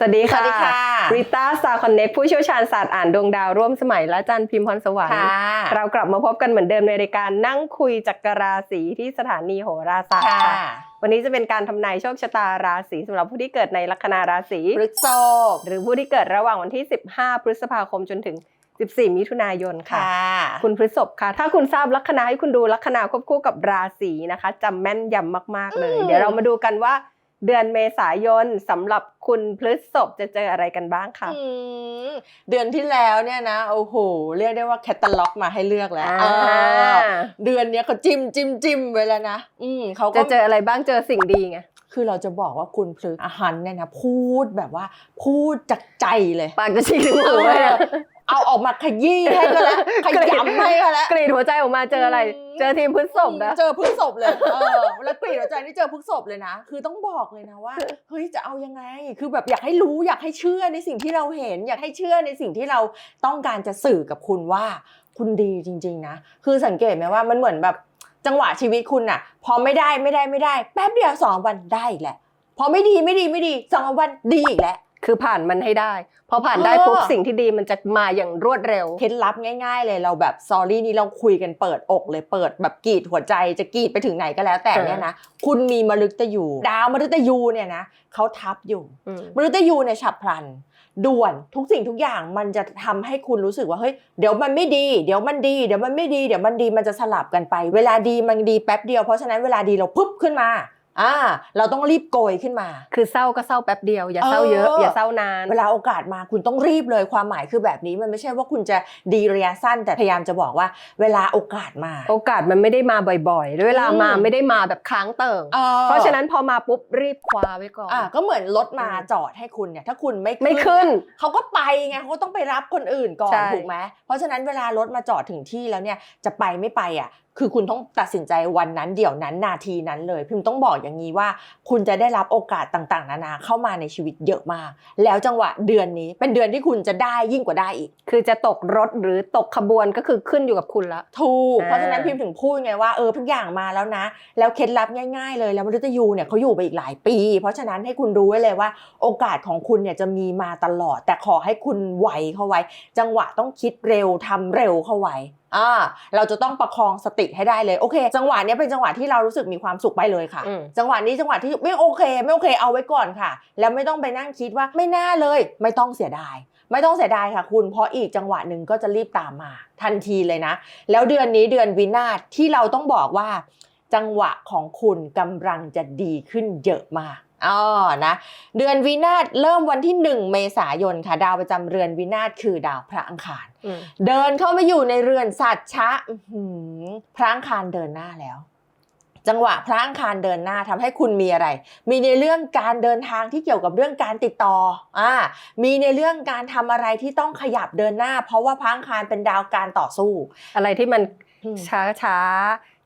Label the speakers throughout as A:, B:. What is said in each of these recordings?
A: สวัสดี
B: ส
A: ค่ะ
B: วัสดีค่ะ
A: ริต้าสตาร์คอนเน็กผู้เชี่ยวชาญศาสตร์อ่านดวงดาวร่วมสมัยและอาจันพิมพ์พรสวรรค์
B: ค่ะ
A: เรากลับมาพบกันเหมือนเดิมในรายการนั่งคุยจักรราศีที่สถานีโหราศาสตร์
B: ค่ะ
A: ค่ะ วันนี้จะเป็นการทำนายโชคชะตาราศีสำหรับผู้ที่เกิดในลัคนาราศี
B: พฤษภ
A: หรือผู้ที่เกิดระหว่างวันที่ 15 พฤษภาคมจนถึง14 มิถุนายนค่ะ
B: ค่ะ
A: คุณพฤษภค่ะ ถ้าคุณทราบลัคนาให้คุณดูลัคนาควบคู่กับราศีนะคะจำแม่นยำมาก ๆ เลย
B: อืม
A: เดี๋ยวเรามาดูกันว่า เดือนเมษายนสำหรับคุณพฤษภจะเจออะไรกันบ้างค่ะ
B: อืมเดือนที่แล้วเนี่ยนะโอ้โหเรียกได้ว่าแคตตาล็อกมาให้เลือกแล้ว
A: อ่า
B: เออเดือนเนี้ยเขาจิ้มจิ้มจิ้มไว้แล้วนะอืมเขาก็
A: จะเจออะไรบ้างเจอสิ่งดีไง
B: คือเราจะบอกว่าคุณพลึกอาหารเนี่ยนะพูดแบบว่าพูดจากใจเลย
A: ปากจะฉีกถึงหูเลยอะ
B: เอาออกมาขยี้ให้ก็แล้วขยำให้ก็แล้ว
A: กรีดหัวใจออกมาเจออะไร
B: อืม
A: เจอทีมพฤษภนะ
B: เจอพฤกษบเลยเออแล้วกรีดหัวใจนี่เจอพฤกษบเลยนะ คือต้องบอกเลยนะว่าเฮ้ยจะเอายังไง คือแบบอยากให้รู้อยากให้เชื่อในสิ่งที่เราเห็น อยากให้เชื่อในสิ่งที่เราต้องการจะสื่อกับคุณว่า คุณดีจริง ๆ นะ คือสังเกตไหมว่ามันเหมือนแบบจังหวะชีวิตคุณอะพอไม่ได้ไม่ได้ไม่ได้ แป๊บเดียวสองวันได้อีกแหละพอไม่ดีไม่ดีไม่ดีสองวันดีอีกแล้ว
A: คือผ่านมันให้ได้ พอผ่านได้
B: เออ
A: ปุ๊บสิ่งที่ดีมันจะมาอย่างรวดเร็ว
B: เคล็ดลับง่ายๆ เลยเราแบบซอรี่นี้เราคุยกันเปิดอกเลยเปิดแบบกรีดหัวใจจะกรีดไปถึงไหนก็แล้วแต่เนี่ยนะคุณมีมฤตยูดาวมฤตยูเนี่ยนะเขาทับอยู่
A: อืม
B: มฤตยูเนี่ยฉับพลันด่วนทุกสิ่งทุกอย่างมันจะทำให้คุณรู้สึกว่าเฮ้ยเดี๋ยวมันไม่ดี เดี๋ยวมันดีเดี๋ยวมันไม่ดีเดี๋ยวมันดีมันจะสลับกันไป เวลาดีมันดีแป๊บเดียวเพราะฉะนั้นเวลาดีเราปุ๊บขึ้นมา อ่า เราต้องรีบโกยขึ้นมา
A: คือเศร้าก็เศร้าแป๊บเดียว อย่าเศร้าเยอะ
B: เออ
A: อ
B: อ
A: ย่าเศร้านาน
B: เวลาโอกาสมาคุณต้องรีบเลยความหมายคือแบบนี้มันไม่ใช่ว่าคุณจะดีระยะสั้น แต่พยายามจะบอกว่าเวลาโอกาสมา
A: โอกาสมันไม่ได้มาบ่อยๆด้วยเวลา
B: อืม
A: มาไม่ได้มาแบบค้างเติ่ง
B: ออ
A: เพราะฉะนั้นพอมาปุ๊บรีบคว้าไว้ก่อน
B: อะก็เหมือนรถมา
A: อืม
B: จอดให้คุณเนี่ยถ้าคุณไม่
A: ไม่ขึ้น
B: เขาก็ไปไงเขาก็ต้องไปรับคนอื่นก่อน
A: ใช่
B: ถูกไหมเพราะฉะนั้นเวลารถมาจอดถึงที่แล้วเนี่ยจะไปไม่ไปอะ คือคุณต้องตัดสินใจวันนั้นเดี๋ยวนั้นนาทีนั้นเลย พิมพ์ต้องบอกอย่างนี้ว่า คุณจะได้รับโอกาสต่างๆ นานาเข้ามาในชีวิตเยอะมาก แล้วจังหวะเดือนนี้เป็นเดือนที่คุณจะได้ยิ่งกว่าได้อีก
A: คือจะตกรถหรือตกขบวนก็คือขึ้นอยู่กับคุณละ
B: ถูก
A: อ่า
B: เพราะฉะนั้นพิมพ์ถึงพูดไงว่าเออทุกอย่างมาแล้วนะ แล้วเคล็ดลับง่าย ๆ เลยแล้วมฤตยูเนี่ยเขาอยู่ไปอีกหลายปี เพราะฉะนั้นให้คุณรู้ไว้เลยว่า โอกาสของคุณเนี่ยจะมีมาตลอด แต่ขอให้คุณไวเข้าไว้ จังหวะต้องคิดเร็วทำเร็วเข้าไว้ อ่าเราจะต้องประคองสติให้ได้เลยโอเค จังหวะเนี้ยเป็นจังหวะที่เรารู้สึกมีความสุขไปเลยค่ะ
A: อืม
B: จังหวะนี้จังหวะที่ไม่โอเค ไม่โอเคเอาไว้ก่อนค่ะ แล้วไม่ต้องไปนั่งคิดว่าไม่น่าเลย ไม่ต้องเสียดาย ไม่ต้องเสียดายค่ะ คุณเพราะอีกจังหวะหนึ่งก็จะรีบตามมาทันทีเลยนะ แล้วเดือนนี้เดือนวินาศที่เราต้องบอกว่า จังหวะของคุณกำลังจะดีขึ้นเยอะมาก อ๋อนะเดือนวินาศเริ่มวันที่ 1 เมษายนค่ะ ดาวประจำเรือนวินาศคือดาวพระอังคาร
A: อืม
B: เดินเข้ามาอยู่ในเรือนสัตว์ชะอื้อหือพระอังคารเดินหน้าแล้ว จังหวะพระอังคารเดินหน้าทำให้คุณมีอะไร มีในเรื่องการเดินทางที่เกี่ยวกับเรื่องการติดต่ออ่ามีในเรื่องการทำอะไรที่ต้องขยับเดินหน้า เพราะว่าพระอังคารเป็นดาวการต่อสู้
A: อะไรที่มัน
B: อืม
A: ช้าช้า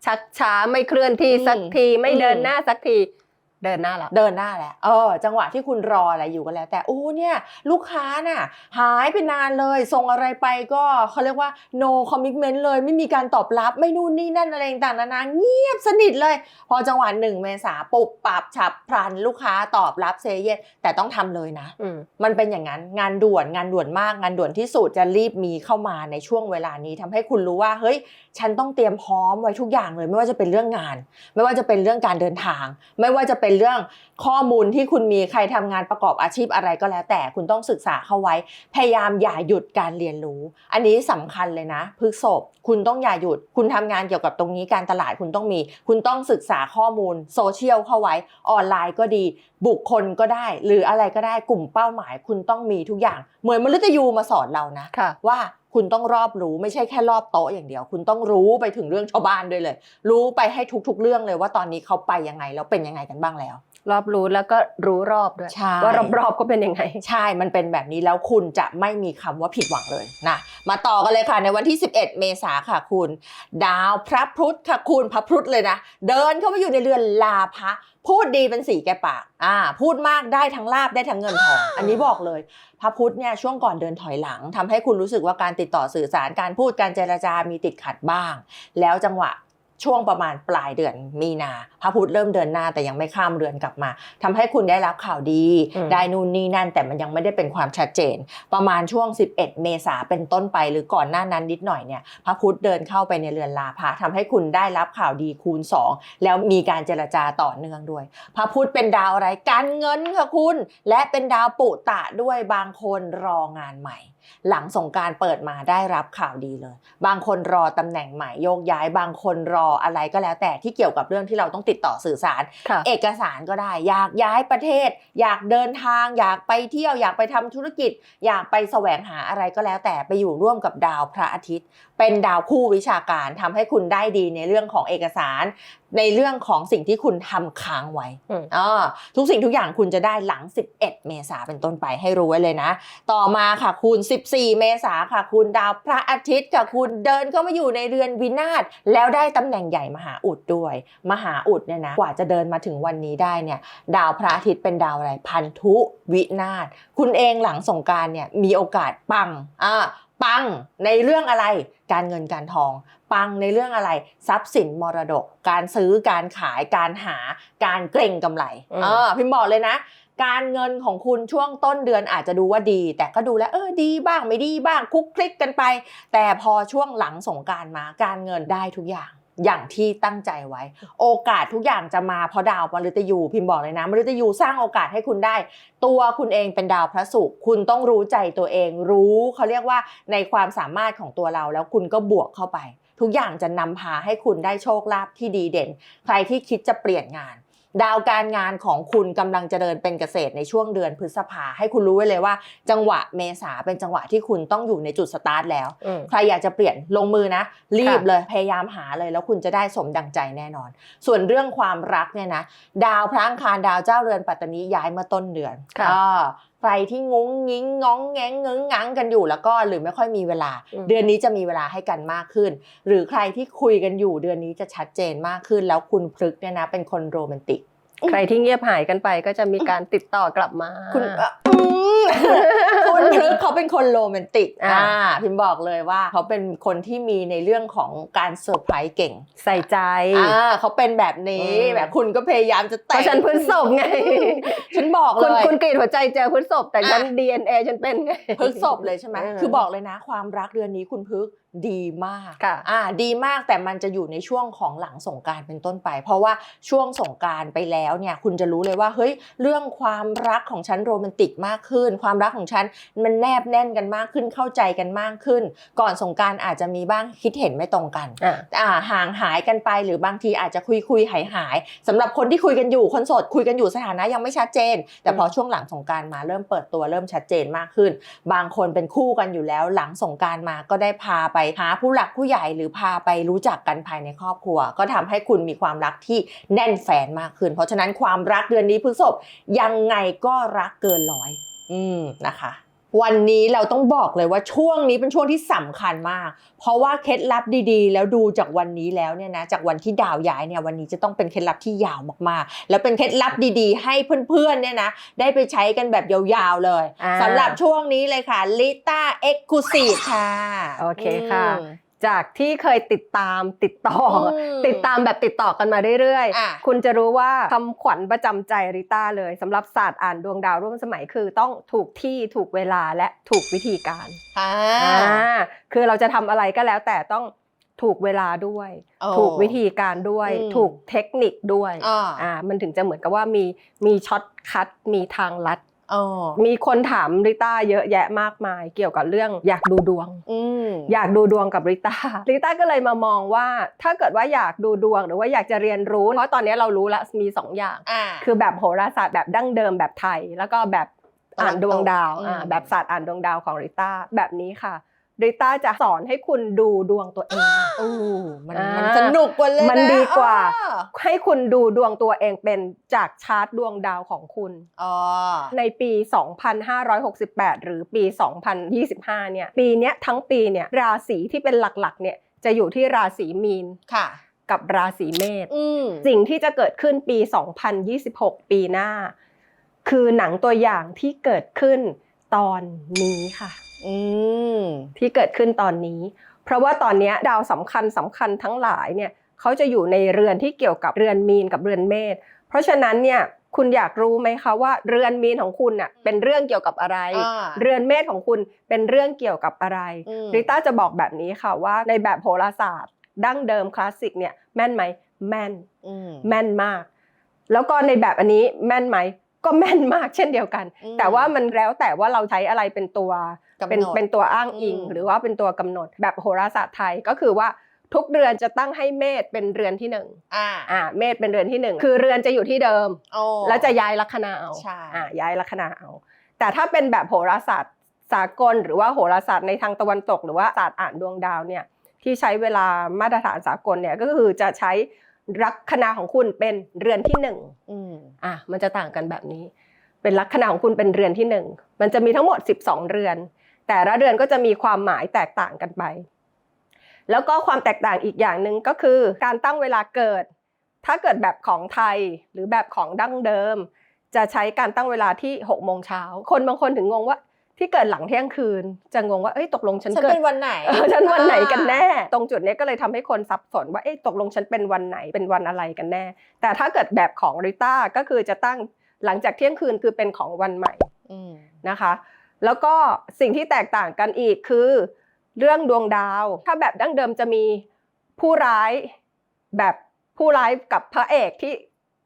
A: ชักช้าไม่เคลื่อนที่
B: อืม
A: สักทีไม่
B: อืม
A: เดินหน้าสักที เดินหน้าละ
B: เดินหน้าแหละเออ จังหวะที่คุณรออะไรอยู่ก็แล้ว แต่โอ้เนี่ย ลูกค้าน่ะ หายไปนานเลย ส่งอะไรไปก็เขาเรียกว่า no commitment เลย ไม่มีการตอบรับไม่นู่นนี่นั่นอะไรต่างๆนานาเงียบสนิทเลย พอจังหวะหนึ่งเมษาปุบปับฉับพลันลูกค้าตอบรับเซเยสแต่ต้องทำเลยนะ
A: อืม
B: มันเป็นอย่างนั้นงานด่วนงานด่วนมากงานด่วนที่สุดจะรีบมีเข้ามาในช่วงเวลานี้ทำให้คุณรู้ว่าเฮ้ยฉันต้องเตรียมพร้อมไว้ทุกอย่างเลย ไม่ว่าจะเป็นเรื่องงาน ไม่ว่าจะเป็นเรื่องการเดินทาง ไม่ว่าจะเป็นเรื่องข้อมูลที่คุณมีใครทำงานประกอบอาชีพอะไรก็แล้ว แต่คุณต้องศึกษาเข้าไว้ พยายามอย่าหยุดการเรียนรู้ อันนี้สำคัญเลยนะพฤกษบคุณต้องอย่าหยุด คุณทำงานเกี่ยวกับตรงนี้การตลาดคุณต้องมี คุณต้องศึกษาข้อมูลโซเชียลเข้าไว้ออนไลน์ก็ดี บุคคลก็ได้ หรืออะไรก็ได้กลุ่มเป้าหมาย คุณต้องมีทุกอย่าง เหมือนมฤตยูมาสอนเรานะ
A: ค่ะ
B: ว่า คุณต้องรอบรู้ไม่ใช่แค่รอบโต๊ะอย่างเดียว คุณต้องรู้ไปถึงเรื่องชาวบ้านด้วยเลย รู้ไปให้ทุก ๆ เรื่องเลยว่าตอนนี้เขาไปยังไงแล้วเป็นยังไงกันบ้างแล้ว
A: รอบรู้แล้วก็รู้รอบด้วย
B: ใช่
A: ว่ารอบๆก็เป็นยังไง
B: ใช่ มันเป็นแบบนี้แล้วคุณจะไม่มีคำว่าผิดหวังเลยนะมาต่อกันเลยค่ะในวันที่ 11 เมษาค่ะคุณ ดาวพระพุธค่ะคุณพระพุธเลยนะเดินเข้ามาอยู่ในเรือนลาภะ พูดดีเป็นสีแก่ปากอ่า พูดมากได้ทั้งลาบได้ทั้งเงินทอง อันนี้บอกเลย พระพุธเนี่ยช่วงก่อนเดินถอยหลังทำให้คุณรู้สึกว่าการติดต่อสื่อสารการพูดการเจรจามีติดขัดบ้าง แล้วจังหวะ ช่วงประมาณปลายเดือนมีนา พระพุธเริ่มเดินหน้าแต่ยังไม่ข้ามเดือนกลับมาทำให้คุณได้รับข่าวดี
A: อืม
B: ได้นู่นนี่นั่นแต่มันยังไม่ได้เป็นความชัดเจน ประมาณช่วง 11 เมษาเป็นต้นไปหรือก่อนหน้านั้นนิดหน่อยเนี่ยพระพุธเดินเข้าไปในเรือนลาภะทำให้คุณได้รับข่าวดีคูณ 2 แล้วมีการเจรจาต่อเนื่องด้วย พระพุธเป็นดาวอะไรการเงินค่ะคุณ และเป็นดาวปุตะด้วยบางคนรองานใหม่ หลังสงกรารเปิดมาได้รับข่าวดีเลย บางคนรอตำแหน่งใหม่โยกย้าย บางคนรออะไรก็แล้ว แต่ที่เกี่ยวกับเรื่องที่เราต้องติดต่อสื่อสาร
A: ค่ะ
B: เอกสารก็ได้ อยากย้ายประเทศ อยากเดินทาง อยากไปเที่ยวอยากไปทำธุรกิจ อยากไปแสวงหาอะไรก็แล้วแต่ไปอยู่ร่วมกับดาวพระอาทิตย์ เป็นดาวคู่วิชาการทำให้คุณได้ดีในเรื่องของเอกสาร ในเรื่องของสิ่งที่คุณทำค้างไว้
A: อืม
B: อ่าทุกสิ่งทุกอย่างคุณจะได้หลัง 11 เมษาเป็นต้นไปให้รู้ไว้เลยนะ ต่อมาค่ะคุณ 14 เมษาค่ะคุณดาวพระอาทิตย์ค่ะคุณเดินเข้ามาอยู่ในเรือนวินาศแล้วได้ตำแหน่งใหญ่มหาอุดด้วย มหาอุดเนี่ยนะกว่าจะเดินมาถึงวันนี้ได้เนี่ยดาวพระอาทิตย์เป็นดาวอะไรพันธุวินาศคุณเองหลังสงกรารเนี่ยมีโอกาสปังอ่า ปังในเรื่องอะไร การเงินการทอง ปังในเรื่องอะไร ทรัพย์สินมรดก การซื้อการขายการหา การเกรงกำไร
A: อืม
B: เออพิมพ์บอกเลยนะ การเงินของคุณช่วงต้นเดือนอาจจะดูว่าดี แต่ก็ดูแล้วเออดีบ้างไม่ดีบ้างคลุกคลิกกันไป แต่พอช่วงหลังสงกรารมาการเงินได้ทุกอย่าง อย่างที่ตั้งใจไว้ โอกาสทุกอย่างจะมาเพราะดาวมฤตยูพิมพ์บอกเลยนะมฤตยูสร้างโอกาสให้คุณได้ ตัวคุณเองเป็นดาวพระศุกร์คุณต้องรู้ใจตัวเอง รู้เขาเรียกว่าในความสามารถของตัวเราแล้วคุณก็บวกเข้าไป ทุกอย่างจะนำพาให้คุณได้โชคลาภที่ดีเด่น ใครที่คิดจะเปลี่ยนงาน ดาวการงานของคุณกำลังจะเดินเป็นเกษตรในช่วงเดือนพฤษภาให้คุณรู้ไว้เลยว่า จังหวะเมษาเป็นจังหวะที่คุณต้องอยู่ในจุดสตาร์ทแล้ว
A: อืม
B: ใครอยากจะเปลี่ยนลงมือนะ รีบ
A: ค่ะ
B: เลยพยายามหาเลยแล้วคุณจะได้สมดังใจแน่นอน ส่วนเรื่องความรักเนี่ยนะ ดาวพระอังคารดาวเจ้าเรือนปัตตานีย้ายเมื่อต้นเดือน
A: ค่ะ
B: อ่า ใครที่งุ้งงิ้งง้องแงงเงึ้งงังกันอยู่แล้วก็หรือไม่ค่อยมีเวลา
A: อืม
B: เดือนนี้จะมีเวลาให้กันมากขึ้น หรือใครที่คุยกันอยู่เดือนนี้จะชัดเจนมากขึ้น แล้วคุณพฤกษ์เนี่ยนะเป็นคนโรแมนติก
A: ใครที่เงียบหายกันไปก็จะมีการติดต่อกลับมา
B: คุณเอ่ออืมคุณพฤกษ์เขาเป็นคนโรแมนติก
A: อ่า
B: อ่าพิมพ์บอกเลยว่าเขาเป็นคนที่มีในเรื่องของการเซอร์ไพรส์เก่ง
A: ใส่ใจ
B: อ่าเขาเป็นแบบนี้
A: อืม
B: แบบคุณก็พยายามจะ
A: เพ
B: แต่ง
A: ราะฉันพฤษภไง
B: ฉันบอกเล
A: คุณ
B: ย
A: คุณกรีดหัวใจเจอพฤษภแต่ฉัน
B: อะ
A: DNA ฉันเป็นไง
B: พฤกษบเลยใช่ไหม
A: เออ
B: คือบอกเลยนะ ความรักเดือนนี้คุณพฤกษ์ ดีมาก
A: ค่ะ
B: อ่าดีมากแต่มันจะอยู่ในช่วงของหลังสงกรารเป็นต้นไป เพราะว่าช่วงสงกรารไปแล้วเนี่ยคุณจะรู้เลยว่าเฮ้ยเรื่องความรักของฉันโรแมนติกมากขึ้น ความรักของฉันมันแนบแน่นกันมากขึ้นเข้าใจกันมากขึ้น ก่อนสงกรารอาจจะมีบ้างคิดเห็นไม่ตรงกัน
A: อะ
B: อ่าห่างหายกันไปหรือบางทีอาจจะคุยคุยหายหายสำหรับคนที่คุยกันอยู่คนโสดคุยกันอยู่สถานะยังไม่ชัดเจน แต่พอช่วงหลังสงกรารมาเริ่มเปิดตัวเริ่มชัดเจนมากขึ้น บางคนเป็นคู่กันอยู่แล้วหลังสงกรารมาก็ได้พาไปหาผู้หลักผู้ใหญ่หรือพาไปรู้จักกันภายในครอบครัว ก็ทำให้คุณมีความรักที่แน่นแฟนมากขึ้น เพราะฉะนั้นความรักเดือนนี้พฤษภยังไงก็รักเกินร้อย อืมนะคะ วันนี้เราต้องบอกเลยว่าช่วงนี้เป็นช่วงที่สำคัญมาก เพราะว่าเคล็ดลับดีๆ แล้วดูจากวันนี้แล้วเนี่ยนะจากวันที่ดาวย้ายเนี่ยวันนี้จะต้องเป็นเคล็ดลับที่ยาวมากๆ แล้วเป็นเคล็ดลับดีๆ ให้เพื่อนๆเนี่ยนะได้ไปใช้กันแบบยาวๆเลย
A: อ่า
B: สำหรับช่วงนี้เลยค่ะลิต้าเอ็กซ์คลูซีฟค่ะ
A: โอเคค่ะ
B: อืม
A: จากที่เคยติดตามติดต่ออ
B: ม
A: ติดตามแบบติดต่อกันมาเรื่อย
B: อะ
A: ๆคุณจะรู้ว่าคำขวัญประจำใจริต้าเลยสำหรับศาสตร์อ่านดวงดาวร่วมสมัยคือต้องถูกที่ถูกเวลาและถูกวิธีการ
B: อ่า
A: อ่าคือเราจะทำอะไรก็แล้วแต่ต้องถูกเวลาด้วย
B: โอ้
A: ถูกวิธีการด้วย
B: อืม
A: ถูกเทคนิคด้วย
B: อ่า
A: อ่ามันถึงจะเหมือนกับว่ามีมีช็อตคัทมีทางลัด
B: อ๋อ
A: มีคนถามริต้าเยอะแยะมากมาย เกี่ยวกับเรื่องอยากดูดวง
B: อืม
A: อยากดูดวงกับริต้าริต้าก็เลยมามองว่า ถ้าเกิดว่าอยากดูดวงหรือว่าอยากจะเรียนรู้ เพราะตอนนี้เรารู้แล้วมีสองอย่าง
B: อ่า
A: คือแบบโหราศาสตร์แบบดั้งเดิมแบบไทย แล้วก็แบบอ่านดวงดาว
B: อืม
A: อ่าแบบศาสตร์อ่านดวงดาวของริต้าแบบนี้ค่ะริต้าจะสอนให้คุณดูดวงตัวเอง
B: โอ้มัน
A: อ่ามั
B: มันสนุกกว่าเลยนะ
A: มันดีกว่า
B: อ่
A: ให้คุณดูดวงตัวเองเป็นจากชาร์ตดวงดาวของคุณ
B: อ๋อ
A: ในปี 2568 หรือปี 2025 เนี่ย ปีเนี้ยทั้งปีเนี่ยราศีที่เป็นหลักๆ เนี่ยจะอยู่ที่ราศีมีน
B: ค่ะ
A: กับราศีเมษ
B: อืม
A: สิ่งที่จะเกิดขึ้นปี 2026 ปีหน้า คือหนังตัวอย่างที่เกิดขึ้นตอนนี้ค่ะ
B: อืม
A: ที่เกิดขึ้นตอนนี้ เพราะว่าตอนเนี้ยดาวสำคัญสำคัญทั้งหลายเนี่ย เขาจะอยู่ในเรือนที่เกี่ยวกับเรือนมีนกับเรือนเมษเพราะฉะนั้นเนี่ยคุณอยากรู้ไหมคะว่าเรือนมีนของคุณน่ะเป็นเรื่องเกี่ยวกับอะไร
B: อ่า
A: เรือนเมษของคุณเป็นเรื่องเกี่ยวกับอะไร
B: อืม
A: ริต้าจะบอกแบบนี้ค่ะว่าในแบบโหราศาสตร์ ดั้งเดิมคลาสสิกเนี่ยแม่นไหมแม่น
B: อืม
A: แม่นมาก แล้วก็ในแบบอันนี้แม่นไหมก็แม่นมากเช่นเดียวกัน
B: อืม
A: แต่ว่ามันแล้วแต่ว่าเราใช้อะไรเป็นตัว
B: กำหนด
A: เป็นเป็นตัวอ้างอิง
B: อืม
A: หรือว่าเป็นตัวกำหนดแบบโหราศาสตร์ไทยก็คือว่า ทุกเรือนจะตั้งให้เมษเป็นเรือนที่หนึ่ง
B: อ่า
A: อ่าเมษเป็นเรือนที่หนึ่งคือเรือนจะอยู่ที่เดิม
B: โอ้
A: แล้วจะย้ายลัคนาเอา
B: ใช่
A: อ่าย้ายลัคนาเอา แต่ถ้าเป็นแบบโหราศาสตร์สากล หรือว่าโหราศาสตร์ในทางตะวันตก หรือว่าศาสตร์อ่านดวงดาวเนี่ยที่ใช้เวลามาตรฐานสากลเนี่ยก็คือจะใช้ลัคนาของคุณเป็นเรือนที่หนึ่ง
B: อืม
A: อะมันจะต่างกันแบบนี้ เป็นลัคนาของคุณเป็นเรือนที่หนึ่งมันจะมีทั้งหมด 12 เรือน แต่ละเรือนก็จะมีความหมายแตกต่างกันไป แล้วก็ความแตกต่างอีกอย่างหนึ่งก็คือการตั้งเวลาเกิด ถ้าเกิดแบบของไทยหรือแบบของดั้งเดิม จะใช้การตั้งเวลาที่6โมงเช้าคนบางคนถึงงงว่าที่เกิดหลังเที่ยงคืน จะงงว่าเอ้ยตกลงฉัน
B: ฉัน
A: เกิ
B: เป็
A: ด
B: นวันไหน
A: เออฉันวันไหนกันแน่ ตรงจุดเนี้ยก็เลยทำให้คนสับสนว่าเอ๊ะตกลงฉันเป็นวันไหนเป็นวันอะไรกันแน่ แต่ถ้าเกิดแบบของริต้าก็คือจะตั้งหลังจากเที่ยงคืนคือเป็นของวันใหม่
B: อืม
A: นะคะ แล้วก็สิ่งที่แตกต่างกันอีกคือ เรื่องดวงดาว ถ้าแบบดั้งเดิมจะมีผู้ร้ายแบบผู้ร้ายกับพระเอกที่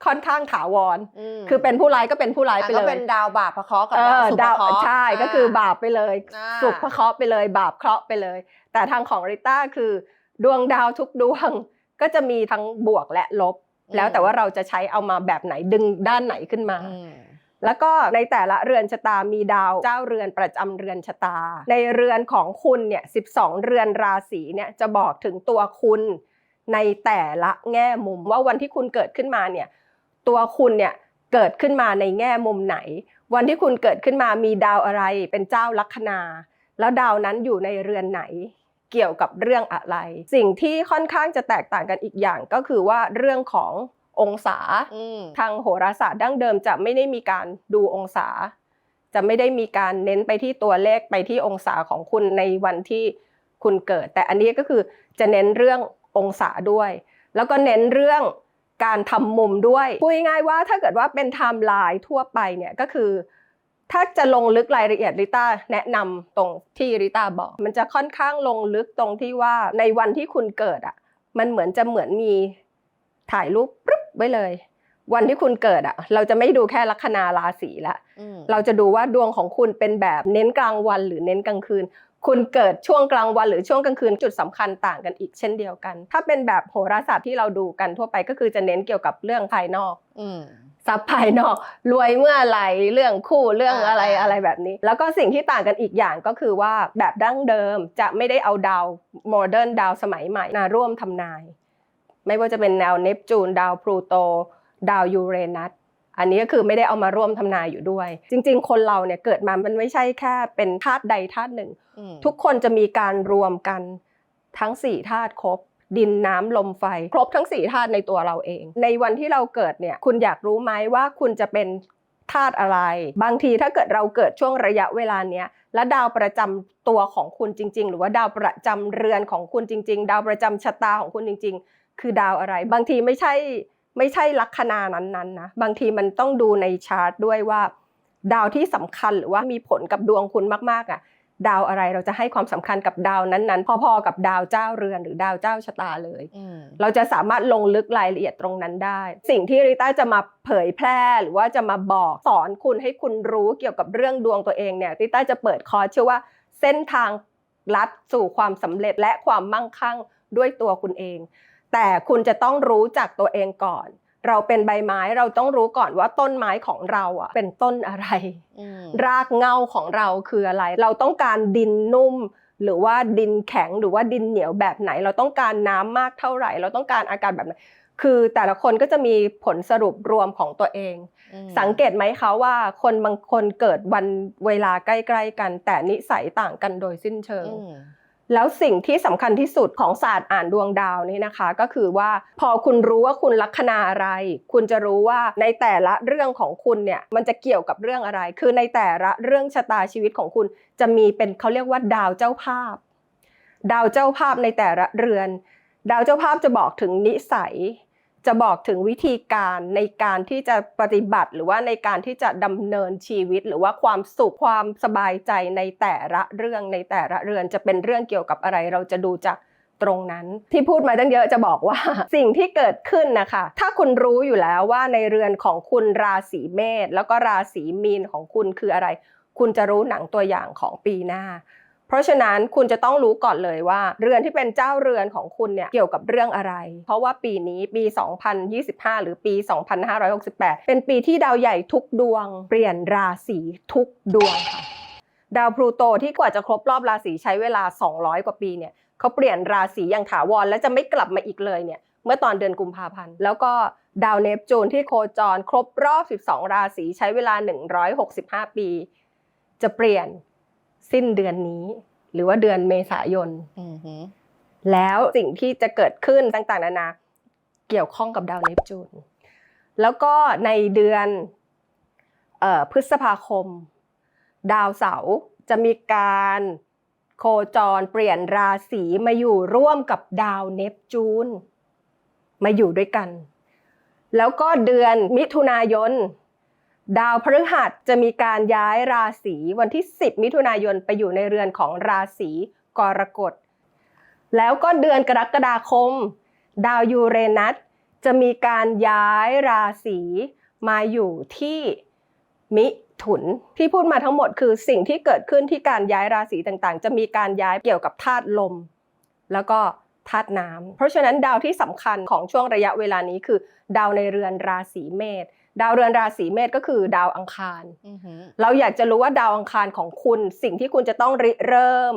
A: ค่อนข้างถาวร
B: ม
A: คือเป็นผู้ร้ายก็เป็นผู้ร้ายไป
B: อะ
A: เล
B: ก็
A: ย
B: เป็นดาวบาปพระเคราะห์กับ
A: เอ
B: ดาว
A: อ
B: สุภ
A: ดาว
B: เคราะห์
A: ใช่ก็คือบาปไปเลย
B: อ่า
A: สุขพระเคราะห์ไปเลย บาปเคราะห์ไปเลย แต่ทางของริต้าคือ ดวงดาวทุกดวงก็จะมีทั้งบวกและลบ แล้วแต่ว่าเราจะใช้เอามาแบบไหนดึงด้านไหนขึ้นมา
B: อืม
A: แล้วก็ในแต่ละเรือนชะตามีดาวเจ้าเรือนประจำเรือนชะตา ในเรือนของคุณเนี่ย12เรือนราศีเนี่ยจะบอกถึงตัวคุณในแต่ละแง่มุมว่าวันที่คุณเกิดขึ้นมาเนี่ยตัวคุณเนี่ยเกิดขึ้นมาในแง่มุมไหน วันที่คุณเกิดขึ้นมามีดาวอะไรเป็นเจ้าลัคนา แล้วดาวนั้นอยู่ในเรือนไหน เกี่ยวกับเรื่องอะไร สิ่งที่ค่อนข้างจะแตกต่างกันอีกอย่างก็คือว่าเรื่องของ องศา
B: อืม
A: ทางโหราศาสตร์ดั้งเดิมจะไม่ได้มีการดูองศา จะไม่ได้มีการเน้นไปที่ตัวเลขไปที่องศาของคุณในวันที่คุณเกิด แต่อันนี้ก็คือจะเน้นเรื่ององศาด้วย แล้วก็เน้นเรื่องการทำมุมด้วยพูดง่ายๆว่าถ้าเกิดว่าเป็นไทม์ไลน์ทั่วไปเนี่ยก็คือ ถ้าจะลงลึกรายละเอียดริต้าแนะนำตรงที่ริต้าบอก มันจะค่อนข้างลงลึกตรงที่ว่าในวันที่คุณเกิดอะมันเหมือนจะเหมือนมี ถ่ายรูปปึ๊บไว้เลย วันที่คุณเกิดอะ เราจะไม่ดูแค่ลัคนาราศีละ
B: อืม
A: เราจะดูว่าดวงของคุณเป็นแบบเน้นกลางวันหรือเน้นกลางคืน คุณเกิดช่วงกลางวันหรือช่วงกลางคืนจุดสำคัญต่างกันอีกเช่นเดียวกัน ถ้าเป็นแบบโหราศาสตร์ที่เราดูกันทั่วไปก็คือจะเน้นเกี่ยวกับเรื่องภายนอก
B: อืม
A: ทรัพย์ภายนอกรวยเมื่อไหรเรื่องคู่เรื่องอะไร
B: อ่า
A: อะไรแบบนี้ แล้วก็สิ่งที่ต่างกันอีกอย่างก็คือว่าแบบดั้งเดิมจะไม่ได้เอาดาวโมเดิร์นดาวสมัยใหม่มาร่วมทำนาย ไม่ว่าจะเป็นดาวเนปจูน ดาวพลูโต ดาวยูเรนัสอันนี้ก็คือไม่ได้เอามาร่วมทำนายอยู่ด้วย จริง ๆ คนเราเนี่ยเกิดมามันไม่ใช่แค่เป็นธาตุใดธาตุหนึ่ง
B: อืม
A: ทุกคนจะมีการรวมกันทั้งสี่ธาตุครบ ดินน้ำลมไฟ ครบทั้งสี่ธาตุในตัวเราเอง ในวันที่เราเกิดเนี่ยคุณอยากรู้ไหมว่าคุณจะเป็นธาตุอะไร บางทีถ้าเกิดเราเกิดช่วงระยะเวลาเนี้ยและดาวประจำตัวของคุณจริง ๆ หรือว่าดาวประจำเรือนของคุณจริง ๆ ดาวประจำชะตาของคุณจริง ๆ คือดาวอะไร บางทีไม่ใช่ไม่ใช่ลัคนานั้นๆนะบางทีมันต้องดูในชาร์ตด้วยว่า ดาวที่สำคัญหรือว่ามีผลกับดวงคุณมากๆอะดาวอะไรเราจะให้ความสำคัญกับดาวนั้นๆ พอๆกับดาวเจ้าเรือนหรือดาวเจ้าชะตาเลย
B: อืม
A: เราจะสามารถลงลึกรายละเอียดตรงนั้นได้ สิ่งที่ริต้าจะมาเผยแพร่หรือว่าจะมาบอกสอนคุณให้คุณรู้เกี่ยวกับเรื่องดวงตัวเองเนี่ยริต้าจะเปิดคอร์สชื่อว่าเส้นทางลัดสู่ความสำเร็จและความมั่งคั่งด้วยตัวคุณเอง แต่คุณจะต้องรู้จักตัวเองก่อน เราเป็นใบไม้เราต้องรู้ก่อนว่าต้นไม้ของเราอะเป็นต้นอะไร
B: อืม
A: รากเหง้าของเราคืออะไร เราต้องการดินนุ่ม หรือว่าดินแข็งหรือว่าดินเหนียวแบบไหน เราต้องการน้ำมากเท่าไหร่ เราต้องการอากาศแบบไหนคือแต่ละคนก็จะมีผลสรุปรวมของตัวเอง
B: อืม
A: สังเกตไหมคะว่าคนบางคนเกิดวันเวลาใกล้ ๆ กัน แต่นิสัยต่างกันโดยสิ้นเชิง
B: อืม
A: แล้วสิ่งที่สำคัญที่สุดของศาสตร์อ่านดวงดาวนี่นะคะ ก็คือว่าพอคุณรู้ว่าคุณลัคนาอะไร คุณจะรู้ว่าในแต่ละเรื่องของคุณเนี่ยมันจะเกี่ยวกับเรื่องอะไร คือในแต่ละเรื่องชะตาชีวิตของคุณจะมีเป็นเขาเรียกว่าดาวเจ้าภาพ ดาวเจ้าภาพในแต่ละเรือน ดาวเจ้าภาพจะบอกถึงนิสัย จะบอกถึงวิธีการในการที่จะปฏิบัติ หรือว่าในการที่จะดำเนินชีวิต หรือว่าความสุขความสบายใจในแต่ละเรื่องในแต่ละเรือนจะเป็นเรื่องเกี่ยวกับอะไร เราจะดูจากตรงนั้นที่พูดมาตั้งเยอะจะบอกว่า สิ่งที่เกิดขึ้นนะคะ ถ้าคุณรู้อยู่แล้วว่าในเรือนของคุณราศีเมษแล้วก็ราศีมีนของคุณคืออะไร คุณจะรู้หนังตัวอย่างของปีหน้า เพราะฉะนั้นคุณจะต้องรู้ก่อนเลยว่า เรือนที่เป็นเจ้าเรือนของคุณเนี่ยเกี่ยวกับเรื่องอะไร เพราะว่าปีนี้ปี 2025 หรือปี 2568 เป็นปีที่ดาวใหญ่ทุกดวง เปลี่ยนราศีทุกดวงค่ะดาวพลูโตที่กว่าจะครบรอบราศีใช้เวลา 200 กว่าปีเนี่ยเขาเปลี่ยนราศีอย่างถาวรและจะไม่กลับมาอีกเลยเนี่ยเมื่อตอนเดือนกุมภาพันธ์ แล้วก็ดาวเนปจูนที่โคจรครบรอบ 12 ราศีใช้เวลา 165 ปี จะเปลี่ยน สิ้นเดือนนี้ หรือว่าเดือนเมษายน
B: อือหือ
A: แล้วสิ่งที่จะเกิดขึ้นต่างๆนานาเกี่ยวข้องกับดาวเนปจูนแล้วก็ในเดือนเอ่อพฤษภาคม ดาวเสาร์จะมีการโคจรเปลี่ยนราศีมาอยู่ร่วมกับดาวเนปจูนมาอยู่ด้วยกัน แล้วก็เดือนมิถุนายน ดาวพฤหัสจะมีการย้ายราศีวันที่ 10 มิถุนายนไปอยู่ในเรือนของราศีกรกฎ แล้วก็เดือนกรกฎาคม ดาวยูเรนัสจะมีการย้ายราศีมาอยู่ที่มิถุนที่พูดมาทั้งหมดคือสิ่งที่เกิดขึ้นที่การย้ายราศีต่างๆ จะมีการย้ายเกี่ยวกับธาตุลม แล้วก็ธาตุน้ำเพราะฉะนั้นดาวที่สำคัญของช่วงระยะเวลานี้คือ ดาวในเรือนราศีเมษ ดาวเรือนราศีเมษก็คือดาวอังคาร
B: อือหือ
A: เราอยากจะรู้ว่าดาวอังคารของคุณ สิ่งที่คุณจะต้องริเริ่ม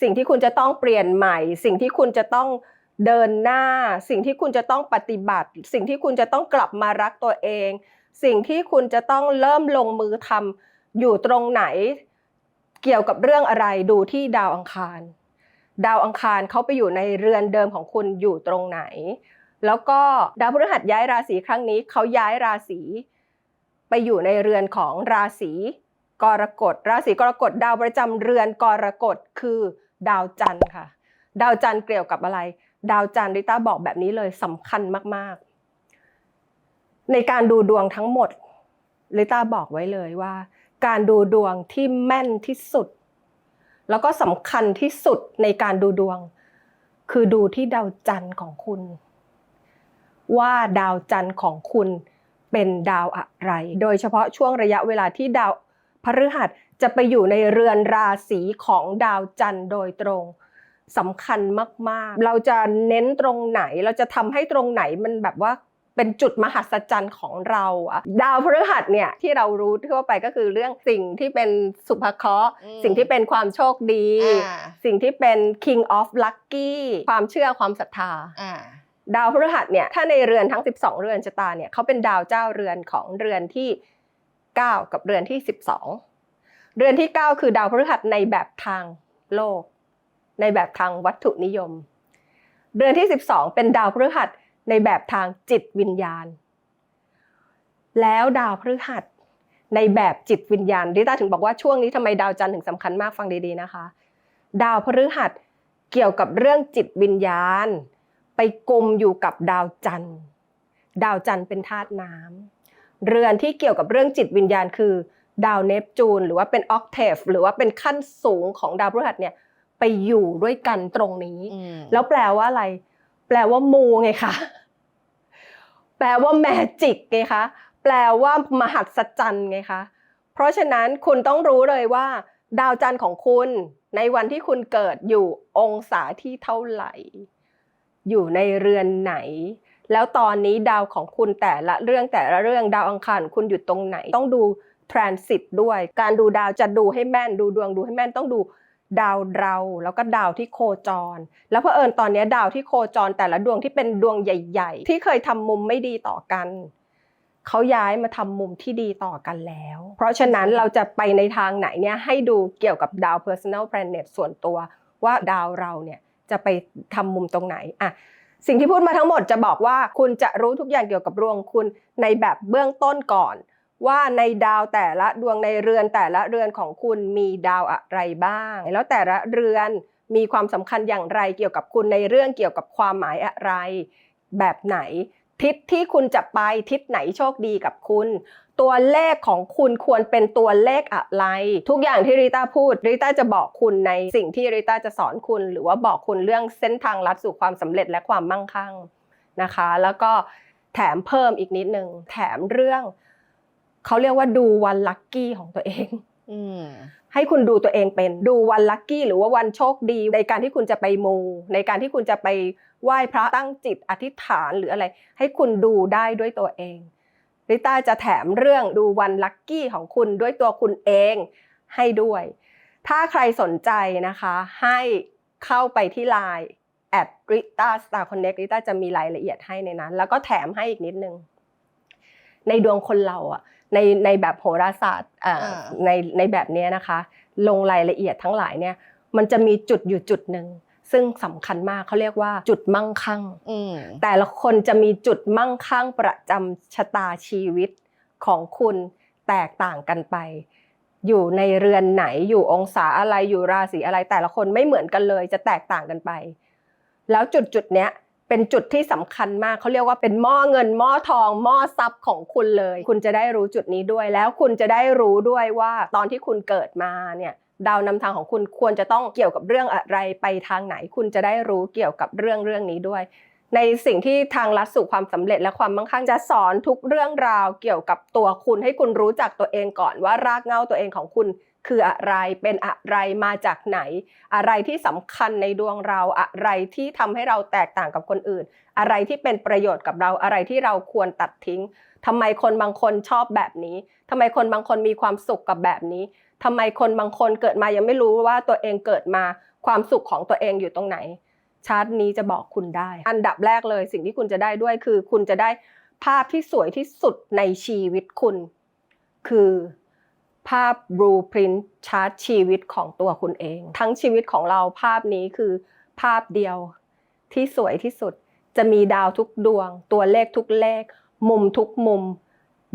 A: สิ่งที่คุณจะต้องเปลี่ยนใหม่ สิ่งที่คุณจะต้องเดินหน้า สิ่งที่คุณจะต้องปฏิบัติ สิ่งที่คุณจะต้องกลับมารักตัวเอง สิ่งที่คุณจะต้องเริ่มลงมือทำอยู่ตรงไหน เกี่ยวกับเรื่องอะไรดูที่ดาวอังคาร ดาวอังคารเขาไปอยู่ในเรือนเดิมของคุณอยู่ตรงไหน แล้วก็ดาวพฤหัสย้ายราศีครั้งนี้เขาย้ายราศีไปอยู่ในเรือนของราศีกรกฎ ราศีกรกฎดาวประจำเรือนกรกฎคือดาวจันทร์ค่ะ ดาวจันทร์เกี่ยวกับอะไร ดาวจันทร์ริต้าบอกแบบนี้เลยสำคัญมากๆ ในการดูดวงทั้งหมดริต้าบอกไว้เลยว่า การดูดวงที่แม่นที่สุด แล้วก็สำคัญที่สุดในการดูดวง คือดูที่ดาวจันทร์ของคุณ ว่าดาวจันทร์ของคุณเป็นดาวอะไร โดยเฉพาะช่วงระยะเวลาที่ดาวพฤหัสจะไปอยู่ในเรือนราศีของดาวจันทร์โดยตรงสำคัญมาก ๆ เราจะเน้นตรงไหน เราจะทำให้ตรงไหนมันแบบว่าเป็นจุดมหัศจรรย์ของเราอะดาวพฤหัสเนี่ยที่เรารู้ทั่วไปก็คือเรื่องสิ่งที่เป็นสุภเคราะห์
B: อืม
A: สิ่งที่เป็นความโชคดี
B: อ่า
A: สิ่งที่เป็น king of lucky ความเชื่อความศรัทธา
B: อ่า
A: ดาวพฤหัสเนี่ยถ้าในเรือนทั้ง 12 เรือนชะตาเนี่ยเขาเป็นดาวเจ้าเรือนของเรือนที่ 9 กับเรือนที่ 12 เรือนที่ 9 คือดาวพฤหัสในแบบทางโลก ในแบบทางวัตถุนิยม เรือนที่ 12 เป็นดาวพฤหัสในแบบทางจิตวิญญาณ แล้วดาวพฤหัสในแบบจิตวิญญาณดิต้าถึงบอกว่าช่วงนี้ทำไมดาวจันทร์ถึงสำคัญมากฟังดีๆนะคะ ดาวพฤหัสเกี่ยวกับเรื่องจิตวิญญาณ ไปกลมอยู่กับดาวจันทร์ ดาวจันทร์เป็นธาตุน้ำเรือนที่เกี่ยวกับเรื่องจิตวิญญาณคือ ดาวเนปจูน หรือว่าเป็นออกเทฟหรือว่าเป็นขั้นสูงของดาวพฤหัสเนี่ยไปอยู่ด้วยกันตรงนี้
B: อืม
A: แล้วแปลว่าอะไร แปลว่ามูไงคะแปลว่าแมจิกไงคะแปลว่ามหัศจรรย์ไงคะเพราะฉะนั้นคุณต้องรู้เลยว่า ดาวจันทร์ของคุณในวันที่คุณเกิดอยู่องศาที่เท่าไหร่ อยู่ในเรือนไหน แล้วตอนนี้ดาวของคุณแต่ละเรื่องแต่ละเรื่องดาวอังคารคุณอยู่ตรงไหน ต้องดูทรานสิตด้วย การดูดาวจะดูให้แม่นดูดวงดูให้แม่นต้องดูดาวเราแล้วก็ดาวที่โคจร แล้วเผอิญตอนนี้ดาวที่โคจรแต่ละดวงที่เป็นดวงใหญ่ ๆ ที่เคยทำมุมไม่ดีต่อกันเขาย้ายมาทำมุมที่ดีต่อกันแล้ว เพราะฉะนั้นเราจะไปในทางไหนเนี่ยให้ดูเกี่ยวกับดาว personal planet ส่วนตัวว่าดาวเราเนี่ย จะไปทำมุมตรงไหนอะสิ่งที่พูดมาทั้งหมดจะบอกว่าคุณจะรู้ทุกอย่างเกี่ยวกับดวงคุณในแบบเบื้องต้นก่อน ว่าในดาวแต่ละดวงในเรือนแต่ละเรือนของคุณมีดาวอะไรบ้าง แล้วแต่ละเรือนมีความสำคัญอย่างไรเกี่ยวกับคุณในเรื่องเกี่ยวกับความหมายอะไร แบบไหน ทิศที่คุณจะไปทิศไหนโชคดีกับคุณ ตัวเลขของคุณควรเป็นตัวเลขอะไร ทุกอย่างที่ริต้าพูดริต้าจะบอกคุณในสิ่งที่ริต้าจะสอนคุณ หรือว่าบอกคุณเรื่องเส้นทางลัดสู่ความสำเร็จและความมั่งคั่งนะคะ แล้วก็แถมเพิ่มอีกนิดนึงแถมเรื่องเขาเรียกว่าดูวันลัคกี้ของตัวเอง
B: อืม
A: ให้คุณดูตัวเองเป็นดูวันลัคกี้หรือว่าวันโชคดี ในการที่คุณจะไปมูในการที่คุณจะไปไหว้พระตั้งจิตอธิษฐานหรืออะไร ให้คุณดูได้ด้วยตัวเอง ริต้าจะแถมเรื่องดูวันลัคกี้ของคุณด้วยตัวคุณเองให้ด้วย ถ้าใครสนใจนะคะให้เข้าไปที่ Line at Rita Star Connect ริต้าจะมีรายละเอียดให้ในนั้น แล้วก็แถมให้อีกนิดนึง ในดวงคนเราอะในในแบบโหราศาสตร์อ่า
B: อ่า
A: ในในแบบเนี้ยนะคะ ลงรายละเอียดทั้งหลายเนี่ย มันจะมีจุดอยู่จุดหนึ่ง ซึ่งสำคัญมากเขาเรียกว่าจุดมั่งคั่ง
B: อืม
A: แต่ละคนจะมีจุดมั่งคั่งประจำชะตาชีวิตของคุณแตกต่างกันไป อยู่ในเรือนไหนอยู่องศาอะไรอยู่ราศีอะไร แต่ละคนไม่เหมือนกันเลยจะแตกต่างกันไป แล้วจุดจุดๆเนี้ยเป็นจุดที่สำคัญมากเขาเรียกว่าเป็นหม้อเงินหม้อทองหม้อทรัพย์ของคุณเลย คุณจะได้รู้จุดนี้ด้วยแล้วคุณจะได้รู้ด้วยว่าตอนที่คุณเกิดมาเนี่ย ดาวนำทางของคุณควรจะต้องเกี่ยวกับเรื่องอะไรไปทางไหน คุณจะได้รู้เกี่ยวกับเรื่องเรื่องนี้ด้วย ในสิ่งที่ทางลัดสู่ความสำเร็จและความมั่งคั่งจะสอนทุกเรื่องราวเกี่ยวกับตัวคุณ ให้คุณรู้จักตัวเองก่อนว่ารากเหง้าตัวเองของคุณคืออะไร เป็นอะไร มาจากไหน อะไรที่สำคัญในดวงเรา อะไรที่ทำให้เราแตกต่างกับคนอื่น อะไรที่เป็นประโยชน์กับเรา อะไรที่เราควรตัดทิ้งทำไมคนบางคนชอบแบบนี้ทำไมคนบางคนมีความสุขกับแบบนี้ ทำไมคนบางคนเกิดมายังไม่รู้ว่าตัวเองเกิดมาความสุขของตัวเองอยู่ตรงไหน ชาร์ตนี้จะบอกคุณได้ อันดับแรกเลยสิ่งที่คุณจะได้ด้วยคือ คุณจะได้ภาพที่สวยที่สุดในชีวิตคุณ คือภาพ blueprint ชาร์ตชีวิตของตัวคุณเอง ทั้งชีวิตของเราภาพนี้คือภาพเดียวที่สวยที่สุด จะมีดาวทุกดวง ตัวเลขทุกเลข มุมทุกมุม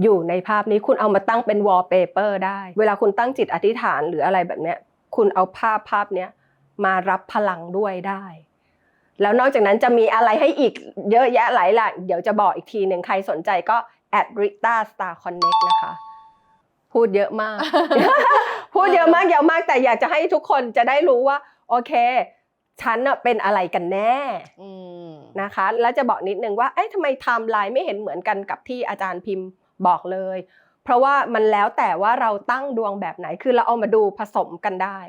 A: อยู่ในภาพนี้คุณเอามาตั้งเป็น wallpaper ได้ เวลาคุณตั้งจิตอธิษฐานหรืออะไรแบบเนี้ยคุณเอาภาพภาพเนี้ยมารับพลังด้วยได้ แล้วนอกจากนั้นจะมีอะไรให้อีกเยอะแยะหลายหลายเดี๋ยวจะบอกอีกทีหนึ่งใครสนใจก็ at Rita Star Connect นะคะ พูดเยอะมาก พูดเยอะมากเยอะมากแต่อยากจะให้ทุกคนจะได้รู้ว่า โอเค ฉันน่ะเป็นอะไรกันแน่
B: อืม
A: นะคะ แล้วจะบอกนิดนึงว่าเอ๊ะทำไมไทม์ไลน์ไม่เห็นเหมือนกันกับที่อาจารย์พิมพ์ บอกเลย เพราะว่ามันแล้วแต่ว่าเราตั้งดวงแบบไหนคือเราเอามาดูผสมกันได้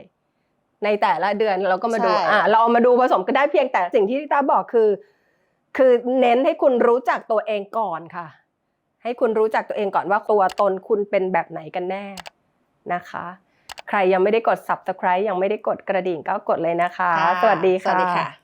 A: ในแต่ละเดือนเราก็มาดู
B: ใช่
A: อ่าเราเอามาดูผสมกันได้เพียงแต่สิ่งที่ตาบอกคือ คือเน้นให้คุณรู้จักตัวเองก่อนค่ะ ให้คุณรู้จักตัวเองก่อนว่าตัวตนคุณเป็นแบบไหนกันแน่นะคะ ใครยังไม่ได้กด subscribe ยังไม่ได้กดกระดิ่งก็กดเลยนะคะ
B: ค่ะ
A: สวัสดี
B: สวั
A: ค่ะ
B: สดีค่ะ